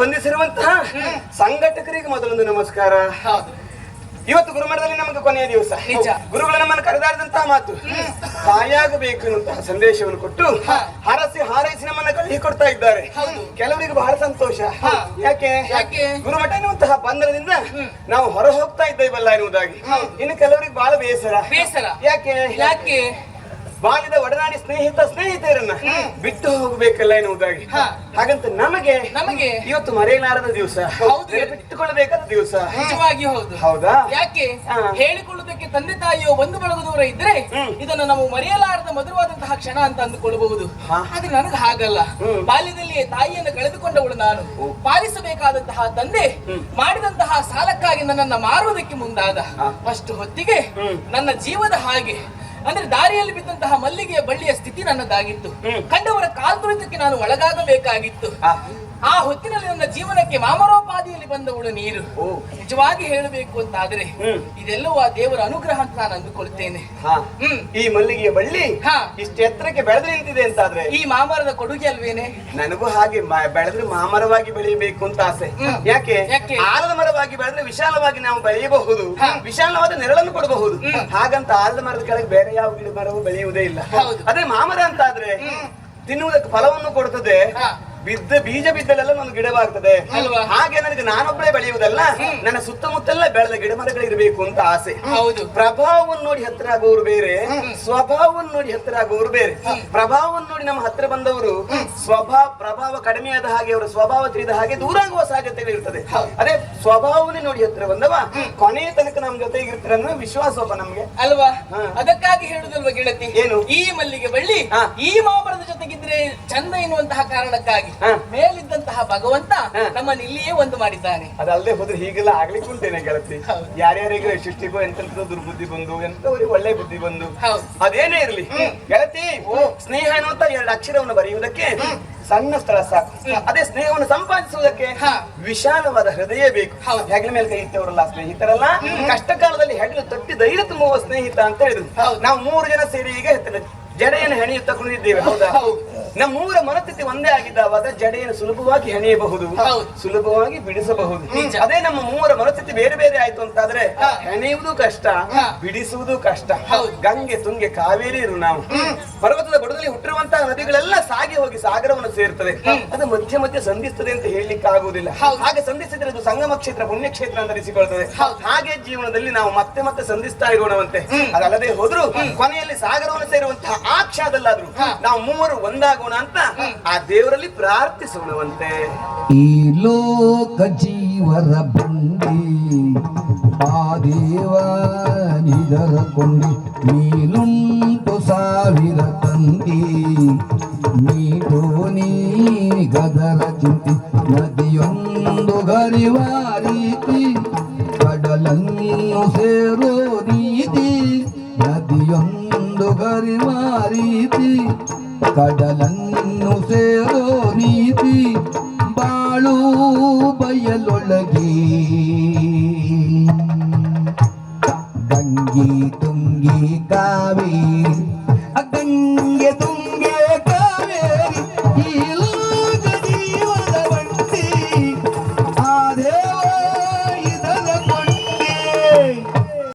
ಬಂಧಿಸಿರುವಂತಹ ಸಂಘಟಕರಿಗೆ ಮೊದಲೊಂದು ನಮಸ್ಕಾರ. ಇವತ್ತು ಗುರುಮಠದಲ್ಲಿ ನಮಗೆ ಕೊನೆಯ ದಿವಸ. ಗುರುಗಳು ನಮ್ಮನ್ನು ಕರೆದಾಡಿದಂತಹ ಮಾತು. ತಾಯಾಗಬೇಕು ಅಂತ ಸಂದೇಶವನ್ನು ಕೊಟ್ಟು. ಹರಸಿ ಹಾರೈಸಿ ನಮ್ಮನ್ನ ಕಳುಹಿ ಕೊಡ್ತಾ ಇದ್ದಾರೆ. ಕೆಲವರಿಗೆ ಬಹಳ ಸಂತೋಷ. ಯಾಕೆ? ಯಾಕೆ? ಗುರುಮಠ ಎನ್ನುವಂತಹ ಬಂಧನದಿಂದ ನಾವು ಹೊರ ಹೋಗ್ತಾ ಇದ್ದೇವಲ್ಲ ಎನ್ನುವುದಾಗಿ. ಇನ್ನು ಕೆಲವರಿಗೆ ಬಹಳ ಬೇಸರ. ಬೇಸರ. ಯಾಕೆ? ಯಾಕೆ? ಬಾಲ್ಯದ ಒಡನಾಡಿ ಸ್ನೇಹಿತ ಸ್ನೇಹಿತರನ್ನ ಬಿಟ್ಟು ಹೋಗಬೇಕಲ್ಲ ಎನ್ನುವುದಾಗಿ. ಹಾಗಂತ ನಮಗೆ ನಮಗೆ ಇವತ್ತು ಮರೆಯಲಾರದ ದಿವಸ. ಬಿಟ್ಟುಕೊಳ್ಳಬೇಕಾದ ದಿವಸ. ನಿಜವಾಗಿ ಹೌದು. ಹೌದಾ? ಯಾಕೆ. ಹೇಳಿಕೊಳ್ಳುವುದಕ್ಕೆ ತಂದೆ ತಾಯಿಯೋ ಒಂದು ಬಳಗ ದೂರ ಇದ್ರೆ. ಇದನ್ನು ನಾವು ಮರೆಯಲಾರದ ಮಧುರವಾದಂತಹ ಕ್ಷಣ ಅಂತ ಅಂದುಕೊಳ್ಳಬಹುದು. ಆದ್ರೆ ನನಗೆ ಹಾಗಲ್ಲ. ಬಾಲ್ಯದಲ್ಲಿಯೇ ಬಾಲ್ಯದಲ್ಲಿ ತಾಯಿಯನ್ನು ಕಳೆದುಕೊಂಡವಳು ನಾನು. ಪಾಲಿಸಬೇಕಾದಂತಹ ತಂದೆ ಮಾಡಿದಂತಹ ಸಾಲಕ್ಕಾಗಿ ನನ್ನನ್ನ ಮಾರುವುದಕ್ಕೆ ಮುಂದಾದ. ಅಷ್ಟು ಹೊತ್ತಿಗೆ ನನ್ನ ಜೀವದ ಹಾಗೆ ಅಂದ್ರೆ ದಾರಿಯಲ್ಲಿ ಬಿದ್ದಂತಹ ಮಲ್ಲಿಗೆಯ ಬಳ್ಳಿಯ ಸ್ಥಿತಿ ನನ್ನದಾಗಿತ್ತು. ಕಂಡವರ ಕಾಲ್ತುಳಿತಕ್ಕೆ ನಾನು ಒಳಗಾಗಬೇಕಾಗಿತ್ತು. ಆ, ಹೊತ್ತಿನಲ್ಲಿ ನನ್ನ ಜೀವನಕ್ಕೆ ಮಾಮರೋಪಾದಿಯಲ್ಲಿ ಬಂದವಳು ನೀರು. ನಿಜವಾಗಿ ಹೇಳಬೇಕು ಅಂತಾದ್ರೆ ಆದ್ರೆ ಇದೆಲ್ಲವೂ ಆ ದೇವರ ಅನುಗ್ರಹ ಅಂತ ನಾನು ಅಂದುಕೊಳ್ತೇನೆ ಹ್ಮ್. ಈ ಮಲ್ಲಿಗೆಯ ಬಳ್ಳಿ. ಇಷ್ಟು ಎತ್ತರಕ್ಕೆ ಬೆಳೆದ್ರೆ ನಿಂತಿದೆ ಅಂತಾದ್ರೆ? ಈ ಮಾಮರದ ಕೊಡುಗೆ ಅಲ್ವೇನೆ? ನನಗೂ ಹಾಗೆ ಬೆಳೆದ್ರೆ ಮಾಮರವಾಗಿ ಬೆಳೆಯಬೇಕು ಅಂತ ಆಸೆ. ಯಾಕೆ? ಆಲದ ಮರವಾಗಿ ಬೆಳೆದ್ರೆ ವಿಶಾಲವಾಗಿ ನಾವು ಬೆಳೆಯಬಹುದು. ವಿಶಾಲವಾದ ನೆರಳನ್ನು ಕೊಡಬಹುದು. ಹಾಗಂತ ಆಲದ ಮರದ ಕೆಳಗೆ ಬೇರೆ ಯಾವ ಗಿಡ ಮರವು ಬೆಳೆಯುವುದೇ ಇಲ್ಲ. ಅದೇ ಮಾಮರ ಅಂತಾದ್ರೆ ತಿನ್ನುವುದಕ್ಕೆ ಫಲವನ್ನು ಕೊಡುತ್ತದೆ. ಬಿದ್ದ ಬೀಜ ಬಿದ್ದಲೆಲ್ಲ ಒಂದು ಗಿಡವಾಗ್ತದೆ. ಅಲ್ವಾ? ಹಾಗೆ ನನಗೆ ನಾನೊಬ್ಬಳೇ ಬೆಳೆಯುವುದಲ್ಲ ನನ್ನ ಸುತ್ತಮುತ್ತಲ ಬೆಳೆದ ಗಿಡ ಮರಗಳು ಇರಬೇಕು ಅಂತ ಆಸೆ. ಹೌದು. ಪ್ರಭಾವವನ್ನು ನೋಡಿ ಹತ್ತಿರ ಆಗುವವರು ಬೇರೆ ಸ್ವಭಾವವನ್ನು ನೋಡಿ ಹತ್ತಿರ ಆಗುವವರು ಬೇರೆ. ಪ್ರಭಾವವನ್ನು ನೋಡಿ ನಮ್ಮ ಹತ್ತಿರ ಬಂದವರು ಸ್ವಭಾವ ಪ್ರಭಾವ ಕಡಿಮೆ ಆದ ಹಾಗೆ ಅವರ ಸ್ವಭಾವ ತಿಳಿದ ಹಾಗೆ ದೂರ ಆಗುವ ಸಾಧ್ಯತೆಗಳು ಇರ್ತದೆ. ಅದೇ ಸ್ವಭಾವವನ್ನೇ ನೋಡಿ ಹತ್ತಿರ ಬಂದವ ಕೊನೆಯ ತನಕ ನಮ್ಮ ಜೊತೆಗೆ ಇರ್ತಾರೆ ಅನ್ನೋ ವಿಶ್ವಾಸಪ್ಪ ನಮ್ಗೆ. ಅಲ್ವಾ. ಅದಕ್ಕಾಗಿ ಹೇಳುದಲ್ವಾ ಗೆಳತಿ? ಏನು? ಈ ಮಲ್ಲಿಗೆ ಬಳ್ಳಿ. ಈ ಮಾಮರದ ಜೊತೆಗಿದ್ರೆ ಚಂದ ಎನ್ನುವಂತಹ ಕಾರಣಕ್ಕಾಗಿ. ಮೇಲಿದ್ದಂತಹ ಭಗವಂತ. ನಮ್ಮನ್ನು ಇಲ್ಲಿಯೇ ಒಂದು ಮಾಡಿದ್ದಾನೆ ಅದಲ್ಲದೆ ಹೋದ್ರೆ ಹೀಗೆಲ್ಲ ಆಗ್ಲಿಕ್ಕೆ ಉಂಟೇನೆ ಗೆಳತಿ. ಯಾರ್ಯಾರಿಗೆ ಸೃಷ್ಟಿಗೂ ಎಂತ ದುರ್ಬುದ್ಧಿ ಬಂದು ಎಂತವರಿಗೆ ಒಳ್ಳೆ ಬುದ್ಧಿ ಬಂದು. ಅದೇನೇ ಇರ್ಲಿ. ಗೆಳತಿ ಸ್ನೇಹ ಅನ್ನುವಂತ ಎರಡು ಅಕ್ಷರವನ್ನು ಬರೆಯುವುದಕ್ಕೆ ಸಣ್ಣ ಸ್ಥಳ ಸಾಕು. ಅದೇ ಸ್ನೇಹವನ್ನು ಸಂಪಾದಿಸುವುದಕ್ಕೆ. ವಿಶಾಲವಾದ ಹೃದಯ ಬೇಕು. ಹೆಗಲ ಮೇಲೆ ಕೈ ಇಟ್ಟವರಲ್ಲ ಸ್ನೇಹಿತರಲ್ಲ? ಕಷ್ಟ ಕಾಲದಲ್ಲಿ ಹೆಗಲು ತಟ್ಟಿ ಧೈರ್ಯ ತುಂಬುವ ಸ್ನೇಹಿತ ಅಂತ ಹೇಳಿದ್ರು. ನಾವು ಮೂರು ಜನ ಸೇರಿ ಈಗ ಜಡೆಯನ್ನು ಹೆಣೆಯುತ್ತಾ ಕುಳಿತಿದ್ದೇವೆ ಹೌದಾ. ನಮ್ಮ ಮೂರ ಮನಸ್ಥಿತಿ ಒಂದೇ ಆಗಿದ್ದಾವಾಗ ಜಡೆಯನ್ನು ಸುಲಭವಾಗಿ ಹೆಣೆಯಬಹುದು ಹೌದು. ಸುಲಭವಾಗಿ ಬಿಡಿಸಬಹುದು. ಅದೇ ನಮ್ಮ ಮೂವರ ಮನಸ್ಥಿತಿ ಬೇರೆ ಬೇರೆ ಆಯ್ತು ಅಂತಾದ್ರೆ. ಹೆಣೆಯುವುದು ಕಷ್ಟ ಬಿಡಿಸುವುದು ಕಷ್ಟ. ಗಂಗೆ ತುಂಗೆ ಕಾವೇರಿ ಇರು ನಾವು ಪರ್ವತದ ಬಡದಲ್ಲಿ ಹುಟ್ಟಿರುವಂತಹ ನದಿಗಳೆಲ್ಲ ಸಾಗಿ ಹೋಗಿ ಸಾಗರವನ್ನು ಸೇರ್ತದೆ. ಅದು ಮಧ್ಯ ಮಧ್ಯ ಸಂಧಿಸ್ತದೆ ಅಂತ ಹೇಳಲಿಕ್ಕೆ ಆಗುವುದಿಲ್ಲ. ಹಾಗೆ ಸಂಧಿಸಿದ್ರೆ ಅದು ಸಂಗಮ ಕ್ಷೇತ್ರ ಪುಣ್ಯಕ್ಷೇತ್ರ ಅಂತ ಅನಿಸಿಕೊಳ್ತದೆ. ಹಾಗೆ ಜೀವನದಲ್ಲಿ ನಾವು ಮತ್ತೆ ಮತ್ತೆ ಸಂಧಿಸ್ತಾ ಇರೋಣವಂತೆ. ಅದಲ್ಲದೆ ಹೋದ್ರು ಕೊನೆಯಲ್ಲಿ ಸಾಗರವನ್ನು ಸೇರುವಂತಹ ಆ ಕ್ಷಣದಲ್ಲಾದ್ರೂ. ನಾವು ಮೂವರು ಒಂದಾಗೋಣ ಅಂತ ಆ ದೇವರಲ್ಲಿ ಪ್ರಾರ್ಥಿಸೋಣವಂತೆ ಈ ಲೋಕ ಜೀವರ ಬಂಡಿ ಆ ದೇವ ನಿಜರ ಕೊಂಡಿ ನೀನುಂಟು ಸಾವಿರ ತಂದಿ ನೀಟೋ ನೀ ಗದರ ಚಿಂತಿ ನದಿಯೊಂದು ಗರಿವ ರೀತಿ ಕಡಲನ್ನು ಸೇರೋ ನೀತಿ ನದಿಯೊಂದು ಗರಿವ ರೀತಿ ಕಡಲನ್ನು ಸೇರೋ ನೀತಿ ಬಾಳು ಬಯಲೊಳಗಿ. ಗಂಗಿ ತುಂಗಿ ಕಾವೇರಿ ಗಂಗೆ ತುಂಗಿ